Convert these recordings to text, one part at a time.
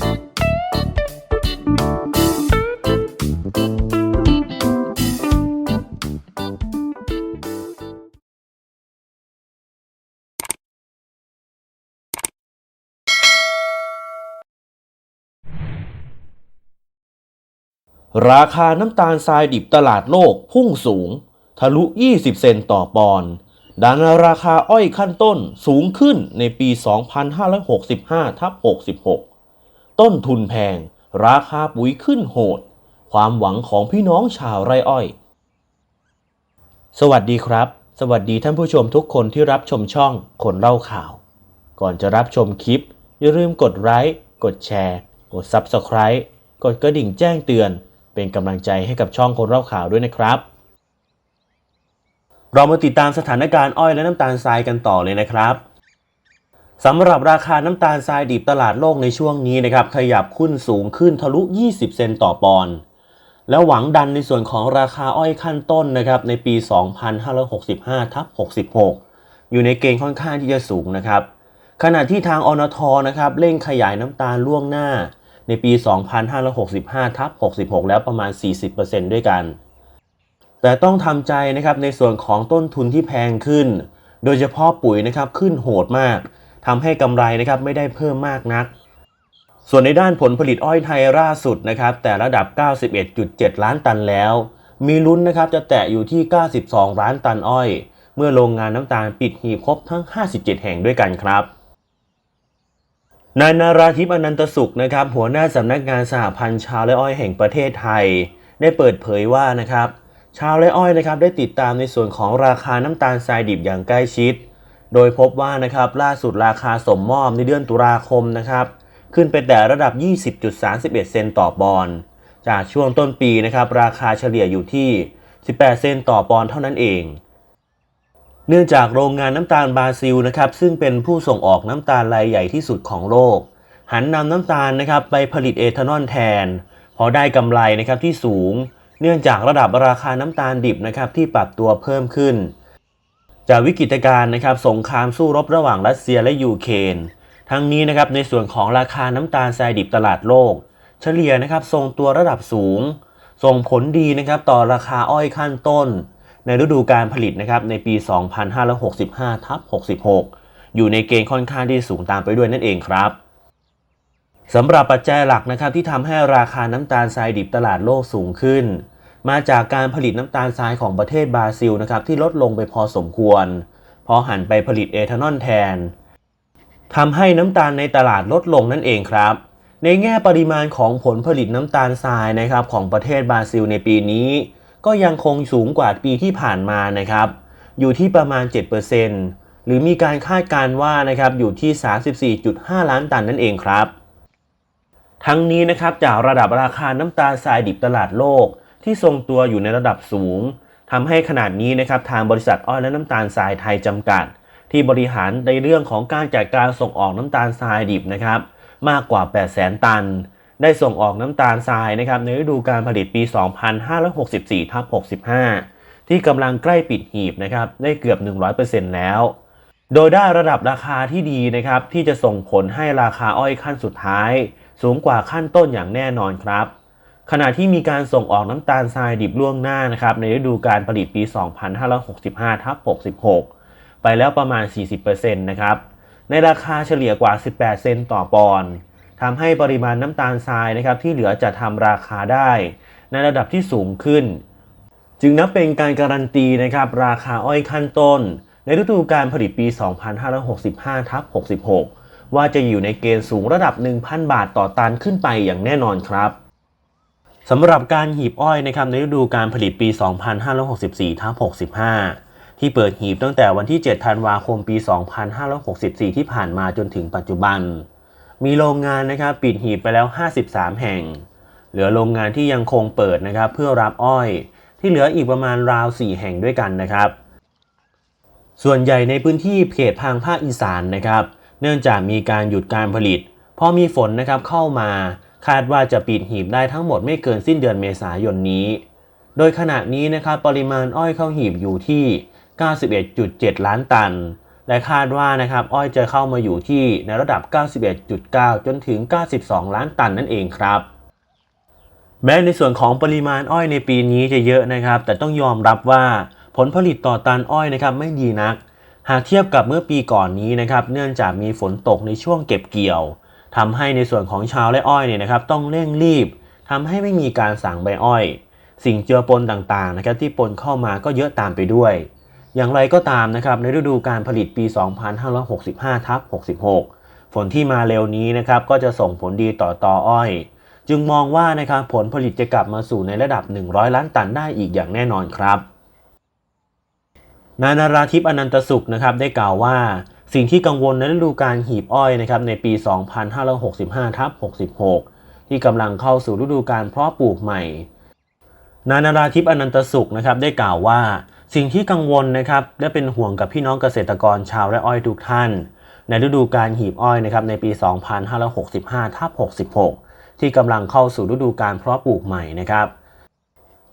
ราคาน้ำตาลทรายดิบตลาดโลกพุ่งสูง ทะลุ 20 เซนต์ต่อปอนด์ดันราคาอ้อยขั้นต้นสูงขึ้นในปี 2565ทับ66 ต้นทุนแพง ราคาปุ๋ยขึ้นโหด ความหวังของพี่น้องชาวไร่อ้อย สวัสดีครับ สวัสดีท่านผู้ชมทุกคนที่รับชมช่องคนเล่าข่าว ก่อนจะรับชมคลิป อย่าลืมกดไลค์กดแชร์ กด Subscribe กดกระดิ่งแจ้งเตือน เป็นกำลังใจให้กับช่องคนเล่าข่าวด้วยนะครับ เรามาติดตามสถานการณ์อ้อยและน้ำตาลทรายกันต่อเลยนะครับ สำหรับราคาน้ำตาลทรายดิบตลาดโลกในช่วงนี้นะครับขยับขึ้นสูงขึ้นทะลุ 20 เซนต์ต่อปอนด์แล้วหวังดันในส่วนของราคาอ้อยขั้นต้นนะครับในปี 2565ทับ66 อยู่ในเกณฑ์ค่อนข้างที่จะสูงนะครับ ขณะที่ทางอนทนะครับเร่งขยายน้ำตาลล่วงหน้าในปี 2565ทับ66 แล้วประมาณ 40%ด้วยกัน แต่ต้องทำใจนะครับในส่วนของต้นทุนที่แพงขึ้น โดยเฉพาะปุ๋ยนะครับขึ้นโหดมาก ทำให้กำไรนะครับไม่ได้เพิ่มมากนัก ส่วนในด้านผลผลิตอ้อยไทยล่าสุดนะครับ แต่ระดับ 91.7 ล้านตันแล้ว มีลุ้นนะครับจะแตะอยู่ที่ 92 ล้านตันอ้อย เมื่อโรงงานน้ำตาลปิดหีบครบทั้ง 57 แห่งด้วยกันครับนายนาราธิปอนันตสุขนะครับ หัวหน้าสำนักงานสหพันธ์ชาวไรอ้อยแห่งประเทศไทย ได้เปิดเผยว่านะครับ ชาวไรอ้อยนะครับได้ติดตามในส่วนของราคาน้ำตาลทรายดิบอย่างใกล้ชิด โดยพบว่านะครับล่าสุดราคาสมมอบในเดือนตุลาคมนะครับขึ้นไปแต่ระดับ 20.31 เซนต์ต่อปอนจากช่วงต้นปีนะครับราคาเฉลี่ยอยู่ที่ 18 เซนต์ต่อปอนด์เท่านั้นเอง เนื่องจากโรงงานน้ำตาลบราซิลนะครับซึ่งเป็นผู้ส่งออกน้ำตาลรายใหญ่ที่สุดของโลก หันนำน้ำตาลนะครับไปผลิตเอทานอลแทน พอได้กำไรนะครับที่สูง เนื่องจากระดับราคาน้ำตาลดิบนะครับที่ปรับตัวเพิ่มขึ้น จากวิกฤตการณ์นะครับสงครามสู้รบระหว่างรัสเซียและยูเครนทั้งนี้นะครับในส่วนของราคาน้ำตาลทรายดิบตลาดโลก เฉลี่ยนะครับทรงตัวระดับสูง ส่งผลดีนะครับต่อราคาอ้อยขั้นต้น ในฤดูการผลิตนะครับในปี 2565ทับ66 อยู่ในเกณฑ์ค่อนข้างที่สูงตามไปด้วยนั่นเองครับสำหรับปัจจัยหลักนะครับที่ทำให้ราคาน้ำตาลทรายดิบตลาดโลกสูงขึ้น มาจากการผลิตน้ำตาลทรายของประเทศบราซิลนะครับที่ลดลงไปพอสมควร พอหันไปผลิตเอทานอลแทนทำให้น้ำตาลในตลาดลดลงนั่นเองครับ ในแง่ปริมาณของผลผลิตน้ำตาลทรายนะครับของประเทศบราซิลในปีนี้ ก็ยังคงสูงกว่าปีที่ผ่านมานะครับ อยู่ที่ประมาณ 7%หรือมีการคาดการณ์ว่านะครับอยู่ที่ 34.5 ล้านตันนั่นเองครับ ทั้งนี้นะครับจากระดับราคาน้ำตาลทรายดิบตลาดโลก ที่ทรงตัวอยู่ในระดับสูงทำให้ขนาดนี้นะครับทางบริษัทอ้อยและน้ำตาลทรายไทยจำกัด ที่บริหารในเรื่องของการจัดการส่งออกน้ำตาลทรายดิบนะครับมากกว่า 800,000 ตัน ได้ส่งออกน้ำตาลทรายนะครับในฤดูการผลิตปี 2564ทับ65 ที่กำลังใกล้ปิดหีบนะครับได้เกือบ 100%แล้ว โดยได้ระดับราคาที่ดีนะครับที่จะส่งผลให้ราคาอ้อยขั้นสุดท้าย สูงกว่าขั้นต้นอย่างแน่นอนครับ ขณะที่มีการส่งออกน้ำตาลทรายดิบล่วงหน้านะครับในฤดูการผลิตปี 2565ทับ66 ไปแล้วประมาณ 40%นะครับ ในราคาเฉลี่ยกว่า 18 เซนต์ต่อปอนด์ทำให้ปริมาณน้ำตาลทรายนะครับที่เหลือจะทำราคาได้ ในระดับที่สูงขึ้น จึงนับเป็นการการันตีนะครับราคาอ้อยขั้นต้น ในฤดูการผลิตปี 2565ทับ66 ว่าจะอยู่ในเกณฑ์สูงระดับ 1,000 บาทต่อตันขึ้นไปอย่างแน่นอนครับ สำหรับการหีบอ้อยนะครับในฤดูการผลิตปี 2564ทับ65 ที่เปิดหีบตั้งแต่วันที่ 7 ธันวาคมปี 2564 ที่ผ่านมาจนถึงปัจจุบัน มีโรงงานนะครับปิดหีบไปแล้ว 53 แห่ง เหลือโรงงานที่ยังคงเปิดนะครับเพื่อรับอ้อย ที่เหลืออีกประมาณราว 4 แห่งด้วยกันนะครับ ส่วนใหญ่ในพื้นที่เขตทางภาคอีสานนะครับ เนื่องจากมีการหยุดการผลิตพอมีฝนนะครับเข้ามา คาดว่าจะปิดหีบได้ทั้งหมดไม่เกินสิ้นเดือนเมษายนนี้ โดยขณะนี้นะครับปริมาณอ้อยเข้าหีบอยู่ที่ 91.7 ล้านตัน และคาดว่านะครับอ้อยจะเข้ามาอยู่ที่ในระดับ 91.9 จนถึง 92 ล้านตันนั่นเองครับแม้ในส่วนของปริมาณอ้อยในปีนี้จะเยอะนะครับ แต่ต้องยอมรับว่าผลผลิตต่อตันอ้อยนะครับไม่ดีนัก หากเทียบกับเมื่อปีก่อนนี้นะครับ เนื่องจากมีฝนตกในช่วงเก็บเกี่ยว ทำให้ในส่วนของชาวไร่อ้อยเนี่ยนะครับต้องเร่งรีบทำให้ไม่มีการสั่งใบอ้อย สิ่งเจือปนต่างๆนะครับที่ปนเข้ามาก็เยอะตามไปด้วย อย่างไรก็ตามนะครับในฤดูการผลิตปี 2565ทับ66 ฝนที่มาเร็วนี้นะครับก็จะส่งผลดีต่อตออ้อย จึงมองว่านะครับผลผลิตจะกลับมาสู่ในระดับ 100 ล้านตันได้อีกอย่างแน่นอนครับนายนาราทิพย์อนันตสุขนะครับได้กล่าวว่า สิ่งที่กังวลในฤดูการหีบอ้อยนะครับในปี 2565ทับ66 ที่กำลังเข้าสู่ฤดูการเพาะปลูกใหม่ นายนาราทิพย์อนันตสุขนะครับได้กล่าวว่า สิ่งที่กังวลนะครับและเป็นห่วงกับพี่น้องเกษตรกรชาวไร่อ้อยทุกท่าน ในฤดูการหีบอ้อยนะครับในปี 2565ทับ66 ที่กำลังเข้าสู่ฤดูการเพาะปลูกใหม่นะครับ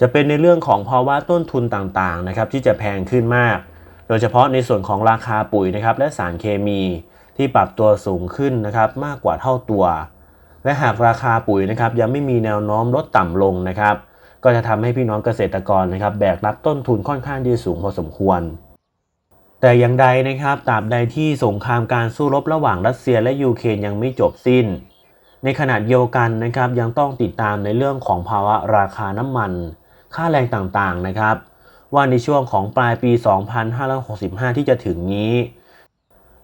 จะเป็นในเรื่องของภาวะต้นทุนต่างๆนะครับที่จะแพงขึ้นมาก โดยเฉพาะในส่วนของราคาปุ๋ยนะครับและสารเคมีที่ปรับตัวสูงขึ้นนะครับมากกว่าเท่าตัว และหากราคาปุ๋ยนะครับยังไม่มีแนวโน้มลดต่ำลงนะครับ ก็จะทำให้พี่น้องเกษตรกรนะครับแบกรับต้นทุนค่อนข้างที่สูงพอสมควร แต่อย่างใดนะครับตราบใดที่สงครามการสู้รบระหว่างรัสเซียและยูเครนยังไม่จบสิ้น ในขณะเดียวกันนะครับยังต้องติดตามในเรื่องของภาวะราคาน้ำมัน ค่าแรงต่างๆนะครับ ว่าในช่วงของปลายปี 2565 ที่จะถึงนี้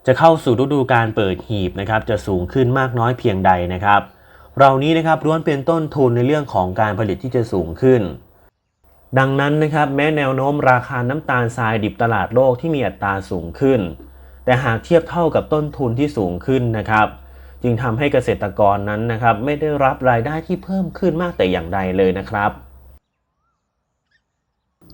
จะเข้าสู่ฤดูการเปิดหีบนะครับ จะสูงขึ้นมากน้อยเพียงใดนะครับเรานี้นะครับล้วนเป็นต้นทุนในเรื่องของการผลิตที่จะสูงขึ้น ดังนั้นนะครับแม้แนวโน้มราคาน้ำตาลทรายดิบตลาดโลกที่มีอัตราสูงขึ้น แต่หากเทียบเท่ากับต้นทุนที่สูงขึ้นนะครับ จึงทำให้เกษตรกรนั้นนะครับไม่ได้รับรายได้ที่เพิ่มขึ้นมากแต่อย่างใดเลยนะครับ